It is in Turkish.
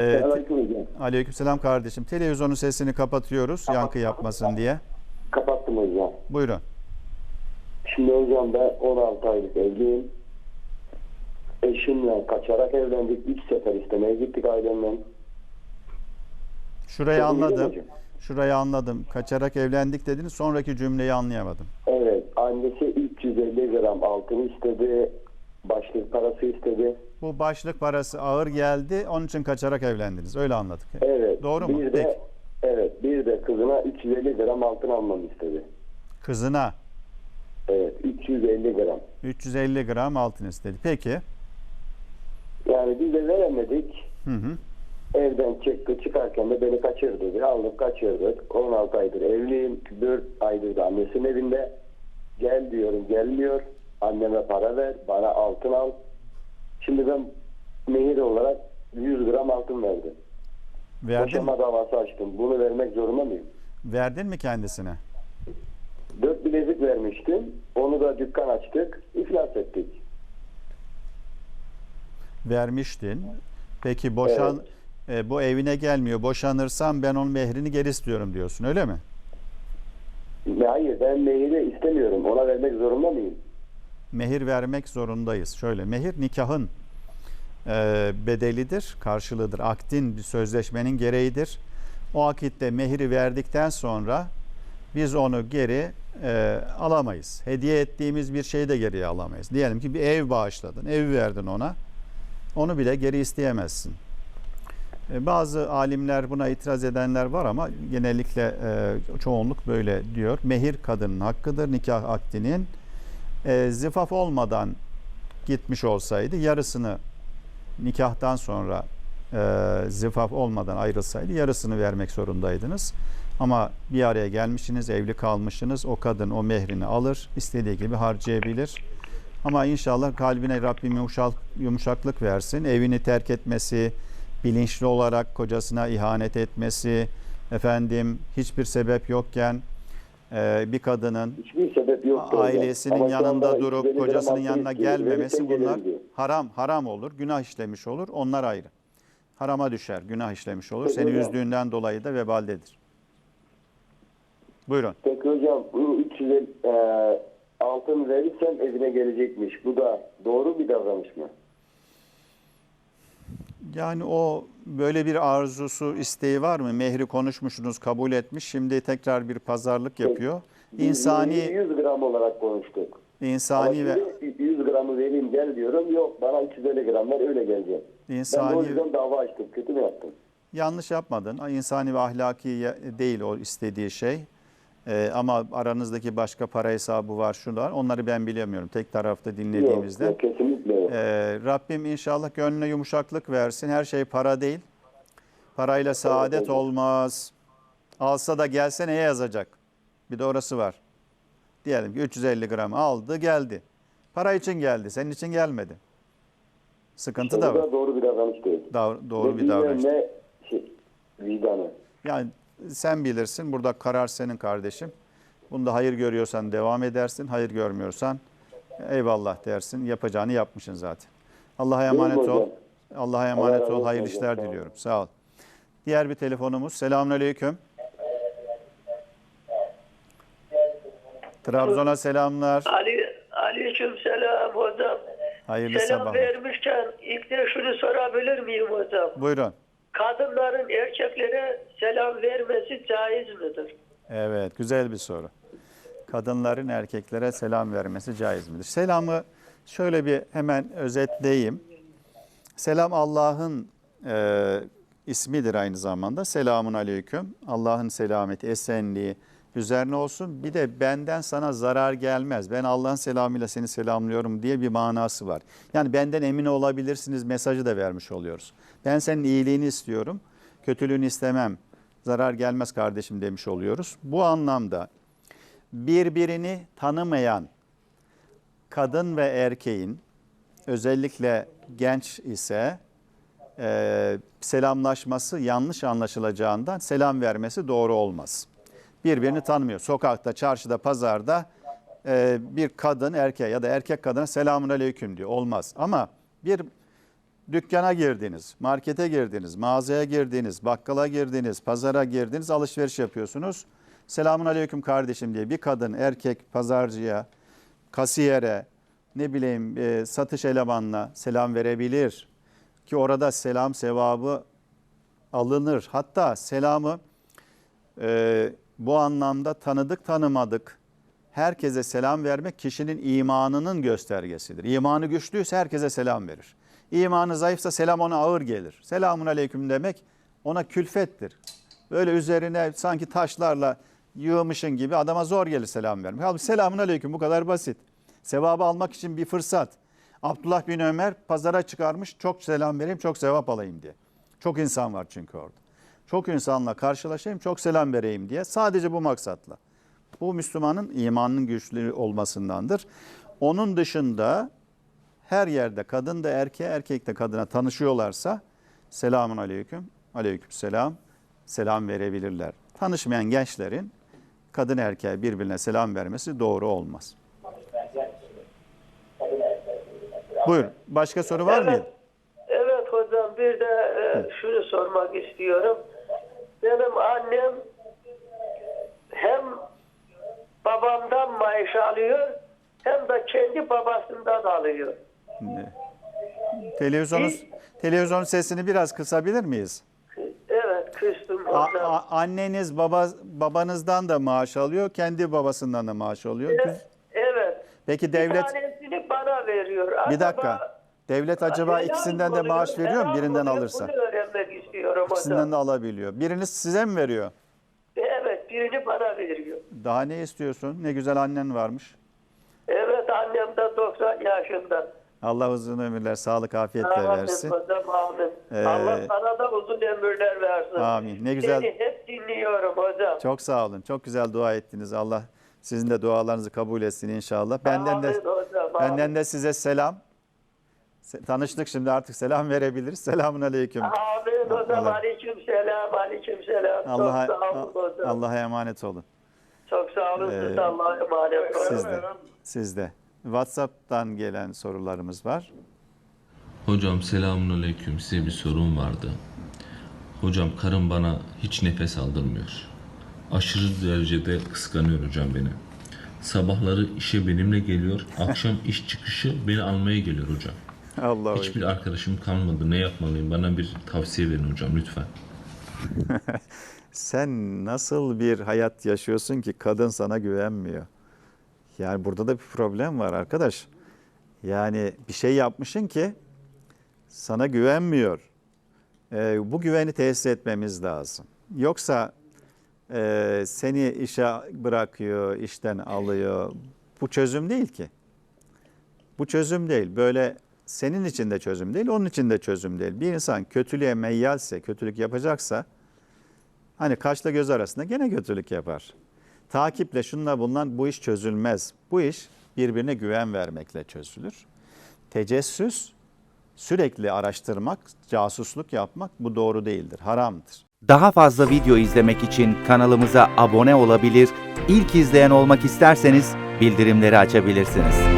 Ee, Aleyküm hocam. Aleykümselam kardeşim. Televizyonun sesini kapatıyoruz yankı yapmasın diye. Kapattım hocam. Buyurun. Şimdi hocam ben 16 aylık evliyim. Eşimle kaçarak evlendik. Üç sefer istemeye gittik ailemden. Şurayı ediyor anladım. Şurayı anladım. Kaçarak evlendik dediniz. Sonraki cümleyi anlayamadım. Evet. Annesi 350 gram altın istedi. Başlık parası istedi. Bu başlık parası ağır geldi. Onun için kaçarak evlendiniz. Öyle anladık. Evet. Doğru mu? Bir Peki. de, evet. Bir de kızına 350 gram altın almamı istedi. Kızına Evet. 350 gram. 350 gram altın istedi. Peki. Yani biz de veremedik. Hı hı. Evden çıktı çıkarken de beni kaçırdı. Bir aldık kaçırdık. 16 aydır evliyim. 4 aydır da annesinin evinde. Gel diyorum gelmiyor. Anneme para ver. Bana altın al. Şimdi ben mehir olarak 100 gram altın verdim. Verdin, Boşanma davası açtım. Bunu vermek zorunda mıyım? verdin mi kendisine? 4 bilezik vermiştim. Onu da dükkan açtık. İflas ettik. Vermiştin. Peki boşan e, bu evine gelmiyor. Boşanırsam ben onun mehrini geri istiyorum diyorsun. Öyle mi? Hayır ben mehiri istemiyorum. Ona vermek zorunda mıyım? Mehir vermek zorundayız. Şöyle mehir nikahın e, bedelidir, karşılığıdır. Akdin bir sözleşmenin gereğidir. O akitte mehiri verdikten sonra biz onu geri e, alamayız. Hediye ettiğimiz bir şeyi de geriye alamayız. Diyelim ki bir ev bağışladın, ev verdin ona. Onu bile geri isteyemezsin. E, Bazı alimler buna itiraz edenler var ama genellikle e, çoğunluk böyle diyor. Mehir kadının hakkıdır, nikah akdinin e, zifaf olmadan gitmiş olsaydı yarısını nikahtan sonra e, zifaf olmadan ayrılsaydı yarısını vermek zorundaydınız. Ama bir araya gelmişsiniz, evli kalmışsınız. O kadın o mehrini alır, istediği gibi harcayabilir. Ama inşallah kalbine Rabbim yumuşak, yumuşaklık versin. Evini terk etmesi, bilinçli olarak kocasına ihanet etmesi, efendim hiçbir sebep yokken bir kadının Hiçbir sebep ailesinin yanında durup kocasının yanına gelmemesi bunlar haram haram olur, günah işlemiş olur. Onlar ayrı. Harama düşer, günah işlemiş olur. Seni Peki hocam. üzdüğünden dolayı da vebaldedir. Buyurun. Peki hocam bu 300 e, altın verirsem evine gelecekmiş. Bu da doğru bir davranış mı? Yani o böyle bir arzusu, isteği var mı? Mehri konuşmuşsunuz, kabul etmiş. Şimdi tekrar bir pazarlık yapıyor. İnsani 100 gram olarak konuştuk. Ama insani ve şimdi 100 gramı vereyim gel diyorum. Yok bana 350 gram ver öyle geleceğim. Ben de o insani yüzden dava açtım. Kötü mü yaptım? Yanlış yapmadın. İnsani ve ahlaki değil o istediği şey. Ee, ama aranızdaki başka para hesabı var, şu var. Onları ben bilemiyorum. Tek tarafta dinlediğimizde. Yok, yok, kesinlikle yok. Ee, Rabbim inşallah gönlüne yumuşaklık versin. Her şey para değil. Parayla saadet hocam. olmaz. Alsa da gelse neye yazacak? Bir de orası var. Diyelim ki 350 gram aldı geldi. Para için geldi. Senin için gelmedi. Sıkıntı Bu da var. da doğru bir davranış değil. Doğru, doğru Ne bir davranış. Ne şey, vicdanı. Yani sen bilirsin. Burada karar senin kardeşim. Bunda hayır görüyorsan devam edersin. Hayır görmüyorsan eyvallah dersin. Yapacağını yapmışsın zaten. Allah'a emanet ol. Allah'a Allah emanet ol. Hayırlı işler diliyorum. Sağ ol. Diğer bir telefonumuz. Selamünaleyküm. Trabzon'a selamlar. Ali, aleyküm selam hocam. Hayırlı Selam sabahlar. vermişken ilk de şunu sorabilir miyim hocam? Buyurun. Kadınların erkeklere selam vermesi caiz midir? Evet, güzel bir soru. Kadınların erkeklere selam vermesi caiz midir? Selamı şöyle bir hemen özetleyeyim. Selam Allah'ın e, ismidir aynı zamanda. Selamun aleyküm. Allah'ın selameti, esenliği üzerine olsun. Bir de benden sana zarar gelmez. Ben Allah'ın selamıyla seni selamlıyorum diye bir manası var. Yani benden emin olabilirsiniz mesajı da vermiş oluyoruz. Ben senin iyiliğini istiyorum. Kötülüğünü istemem. Zarar gelmez kardeşim demiş oluyoruz. Bu anlamda birbirini tanımayan kadın ve erkeğin özellikle genç ise e, selamlaşması yanlış anlaşılacağından selam vermesi doğru olmaz. Birbirini tanımıyor. Sokakta, çarşıda, pazarda e, bir kadın erkeğe ya da erkek kadına selamun aleyküm diyor. Olmaz. Ama bir dükkana girdiniz, markete girdiniz, mağazaya girdiniz, bakkala girdiniz, pazara girdiniz, alışveriş yapıyorsunuz. Selamun aleyküm kardeşim diye bir kadın erkek pazarcıya, kasiyere, ne bileyim e, satış elemanına selam verebilir. Ki orada selam sevabı alınır. Hatta selamı e, bu anlamda tanıdık tanımadık herkese selam vermek kişinin imanının göstergesidir. İmanı güçlüyse herkese selam verir. İmanı zayıfsa selam ona ağır gelir. Selamun aleyküm demek ona külfettir. Böyle üzerine sanki taşlarla yığmışın gibi adama zor gelir selam vermek. Halbuki selamun aleyküm bu kadar basit. Sevabı almak için bir fırsat. Abdullah bin Ömer pazara çıkarmış çok selam vereyim çok sevap alayım diye. Çok insan var çünkü orada. Çok insanla karşılaşayım çok selam vereyim diye sadece bu maksatla. Bu Müslümanın imanının güçlü olmasındandır. Onun dışında her yerde kadın da erkeğe erkek de kadına tanışıyorlarsa selamun aleyküm, aleyküm selam, selam verebilirler. Tanışmayan gençlerin kadın erkeğe birbirine selam vermesi doğru olmaz. Buyur. Başka soru var mı? Evet. Evet hocam bir de e, şunu sormak istiyorum. Benim annem hem babamdan maaş alıyor hem de kendi babasından alıyor. Televizyonun televizyonun sesini biraz kısabilir miyiz? Evet küstüm A- hocam. a- anneniz baba babanızdan da maaş alıyor, kendi babasından da maaş alıyor. Evet, evet. Peki Bir devlet tanesini bana veriyor. bir dakika. Devlet acaba ikisinden de maaş veriyor mu birinden alırsa? Öğrenmek istiyorum İkisinden de alabiliyor. Birini size mi veriyor? Evet birini bana veriyor. Daha ne istiyorsun? Ne güzel annen varmış. Evet annem de 90 yaşında. Allah uzun ömürler, sağlık, afiyetle Amin versin. hocam amin. Ee, Allah sana da uzun ömürler versin. Amin. Ne güzel. Seni hep dinliyorum hocam. Çok sağ olun. Çok güzel dua ettiniz. Allah sizin de dualarınızı kabul etsin inşallah. Benden de Amin hocam, benden amin. de size selam. Se- Tanıştık şimdi artık selam verebiliriz. Selamun aleyküm. Amin hocam. Allah- Aleyküm selam. Aleyküm selam. Allah'a Çok sağ olun hocam. Allah'a emanet olun. Çok sağ olun. Siz Ee, de Allah'a emanet olun. Siz de. Siz de. WhatsApp'tan gelen sorularımız var. Hocam selamun aleyküm size bir sorum vardı. Hocam karım bana hiç nefes aldırmıyor. Aşırı derecede kıskanıyor hocam beni. Sabahları işe benimle geliyor, akşam iş çıkışı beni almaya geliyor hocam. Allah Hiçbir arkadaşım kalmadı. Ne yapmalıyım? Bana bir tavsiye verin hocam lütfen. Sen nasıl bir hayat yaşıyorsun ki kadın sana güvenmiyor? Yani burada da bir problem var arkadaş. Yani bir şey yapmışsın ki sana güvenmiyor. Ee, bu güveni tesis etmemiz lazım. Yoksa e, seni işe bırakıyor, işten alıyor. Bu çözüm değil ki. Bu çözüm değil. Böyle senin için de çözüm değil, onun için de çözüm değil. Bir insan kötülüğe meyyalse, kötülük yapacaksa Hani kaşla göz arasında gene kötülük yapar. Takiple şunla bulunan bu iş çözülmez. Bu iş birbirine güven vermekle çözülür. Tecessüs, sürekli araştırmak, casusluk yapmak bu doğru değildir, haramdır. Daha fazla video izlemek için kanalımıza abone olabilir, ilk izleyen olmak isterseniz bildirimleri açabilirsiniz.